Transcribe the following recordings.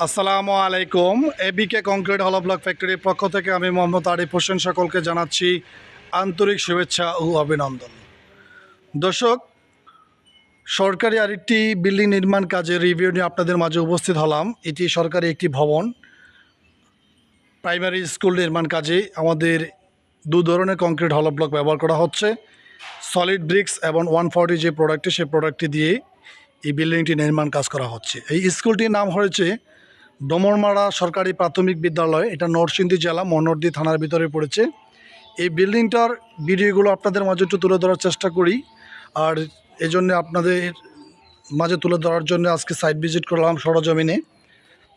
আসসালামু আলাইকুম। এবিকে কংক্রিট হল ব্লক ফ্যাক্টরির পক্ষ থেকে আমি মোহাম্মদ আরিফ হোসেন সকলকে জানাচ্ছি আন্তরিক শুভেচ্ছা ও অভিনন্দন। দর্শক, সরকারি আরেকটি বিল্ডিং নির্মাণ কাজের রিভিউ নিয়ে আপনাদের মাঝে উপস্থিত হলাম। এটি সরকারি একটি ভবন। প্রাইমারি স্কুল নির্মাণ কাজে আমাদের দু ধরনের কংক্রিট হল ব্লক ব্যবহার করা হচ্ছে। সলিড ব্রিক্স এবং ওয়ান ফর্টি যে প্রোডাক্টটি সেই প্রোডাক্টটি দিয়ে এই বিল্ডিংটি নির্মাণ কাজ করা হচ্ছে। এই স্কুলটির নাম হয়েছে ডোমরমারা সরকারি প্রাথমিক বিদ্যালয়, এটা নরসিংদী জেলা মনোরদি থানার ভিতরে পড়েছে। এই বিল্ডিংটার ভিডিওগুলো আপনাদের মাঝে একটু তুলে ধরার চেষ্টা করি। আর এই জন্য আপনাদের মাঝে তুলে ধরার জন্য আজকে সাইট ভিজিট করলাম সরজমিনে।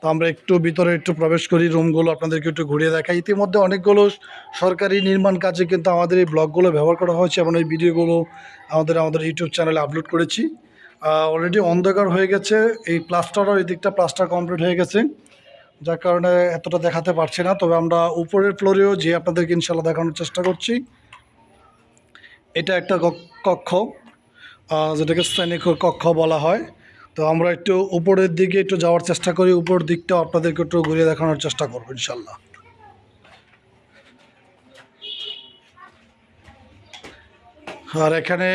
তো আমরা একটু ভিতরে একটু প্রবেশ করি রুমগুলো আপনাদেরকে একটু ঘুরিয়ে দেখাই। ইতিমধ্যে অনেকগুলো সরকারি নির্মাণ কাজে কিন্তু আমাদের এই ব্লগগুলো ব্যবহার করা হয়েছে এবং এই ভিডিওগুলো আমাদের আমাদের ইউটিউব চ্যানেলে আপলোড করেছি। অলরেডি অন্ধকার হয়ে গেছে। এই প্লাস্টারও এই দিকটা প্লাস্টার কমপ্লিট হয়ে গেছে। যার কারণে এতটা দেখাতে পারছি না। তবে আমরা উপরের ফ্লোরেও যে আপনাদেরকে ইনশাল্লাহ দেখানোর চেষ্টা করছি। এটা একটা কক্ষ যেটাকে শ্রেণি কক্ষ বলা হয়। তো আমরা একটু উপরের দিকে একটু যাওয়ার চেষ্টা করি। উপর দিকটাও আপনাদেরকে একটু ঘুরিয়ে দেখানোর চেষ্টা করব ইনশাল্লাহ আর এখানে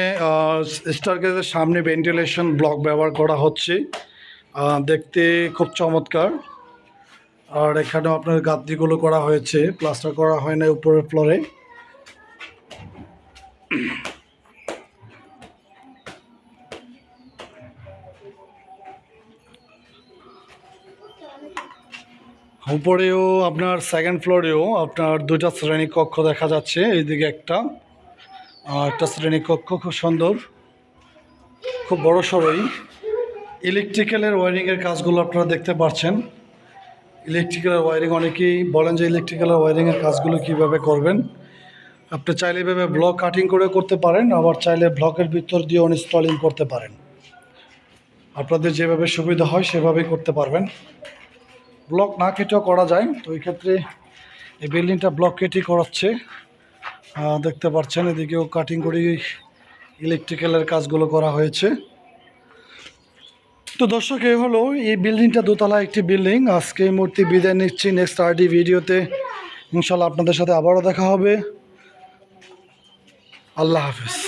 স্টারগেজের সামনে ভেন্টিলেশন ব্লক ব্যবহার করা হচ্ছে। দেখতে খুব চমৎকার। আর এখানেও আপনার গাদ্দিগুলো করা হয়েছে প্লাস্টার করা হয় না উপরের ফ্লোরে উপরেও আপনার সেকেন্ড ফ্লোরেও আপনার দুইটা শ্রেণি কক্ষ দেখা যাচ্ছে, এইদিকে একটা। একটা শ্রেণীকক্ষ খুব সুন্দর, খুব বড় সড়ই ইলেকট্রিক্যালের ওয়ারিংয়ের কাজগুলো আপনারা দেখতে পাচ্ছেন ইলেকট্রিক্যালের ওয়ারিং অনেকেই বলেন যে ইলেকট্রিক্যালের ওয়ারিংয়ের কাজগুলো কীভাবে করবেন। আপনি চাইলে এভাবে ব্লক কাটিং করে করতে পারেন, আবার চাইলে ব্লকের ভিতর দিয়ে ইনস্টলিং করতে পারেন। আপনাদের যেভাবে সুবিধা হয় সেভাবেই করতে পারবেন। ব্লক না কেটেও করা যায়, তো এই ক্ষেত্রে এই বিল্ডিংটা ব্লক কেটেই করাচ্ছে। দেখতে পাচ্ছেন এদিকেও কাটিং করে ইলেকট্রিক্যালের কাজগুলো করা হয়েছে। তো দর্শক এই হলো এই বিল্ডিংটা দোতলা একটি বিল্ডিং আজকে এই মূর্তি বিদায় নিচ্ছি নেক্সট আরডি ভিডিওতে ইনশাল্লাহ আপনাদের সাথে আবারও দেখা হবে। আল্লাহ হাফেজ।